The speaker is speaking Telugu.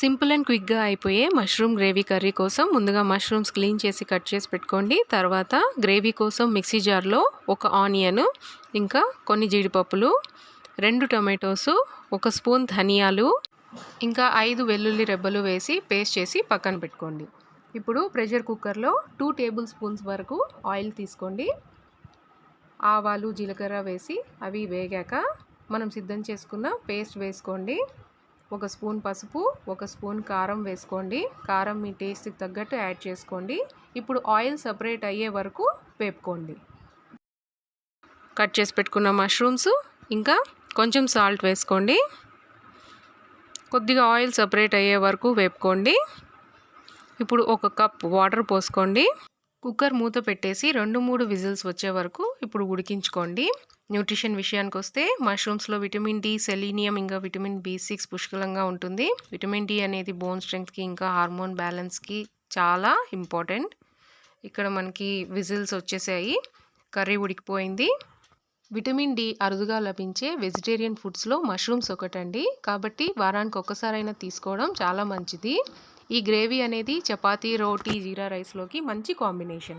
సింపుల్ అండ్ క్విక్గా అయిపోయే మష్రూమ్ గ్రేవీ కర్రీ కోసం ముందుగా మష్రూమ్స్ క్లీన్ చేసి కట్ చేసి పెట్టుకోండి. తర్వాత గ్రేవీ కోసం మిక్సీ జార్లో ఒక ఆనియన్ ఇంకా కొన్ని జీడిపప్పులు రెండు టొమాటోసు ఒక స్పూన్ ధనియాలు ఇంకా ఐదు వెల్లుల్లి రెబ్బలు వేసి పేస్ట్ చేసి పక్కన పెట్టుకోండి. ఇప్పుడు ప్రెషర్ కుక్కర్లో టూ టేబుల్ స్పూన్స్ వరకు ఆయిల్ తీసుకోండి. ఆవాలు జీలకర్ర వేసి అవి వేగాక మనం సిద్ధం చేసుకున్న పేస్ట్ వేసుకోండి. ఒక స్పూన్ పసుపు ఒక స్పూన్ కారం వేసుకోండి. కారం మీ టేస్ట్కి తగ్గట్టు యాడ్ చేసుకోండి. ఇప్పుడు ఆయిల్ సపరేట్ అయ్యే వరకు వేపుకోండి. కట్ చేసి పెట్టుకున్న మష్రూమ్స్ ఇంకా కొంచెం సాల్ట్ వేసుకోండి. కొద్దిగా ఆయిల్ సపరేట్ అయ్యే వరకు వేపుకోండి. ఇప్పుడు ఒక కప్ వాటర్ పోసుకోండి. కుక్కర్ మూత పెట్టేసి రెండు మూడు విజిల్స్ వచ్చే వరకు ఇప్పుడు ఉడికించుకోండి. న్యూట్రిషన్ విషయానికి వస్తే మష్రూమ్స్లో విటమిన్ డి సెలీనియం ఇంకా విటమిన్ బి సిక్స్ పుష్కలంగా ఉంటుంది. విటమిన్ డి అనేది బోన్ స్ట్రెంగ్త్కి ఇంకా హార్మోన్ బ్యాలెన్స్కి చాలా ఇంపార్టెంట్. ఇక్కడ మనకి విజిల్స్ వచ్చేసాయి. కర్రీ ఉడికిపోయింది. విటమిన్ డి అరుదుగా లభించే వెజిటేరియన్ ఫుడ్స్లో మష్రూమ్స్ ఒకటండి. కాబట్టి వారానికి ఒక్కసారైనా తీసుకోవడం చాలా మంచిది. ఈ గ్రేవీ అనేది చపాతీ రోటీ జీరా రైస్లోకి మంచి కాంబినేషన్.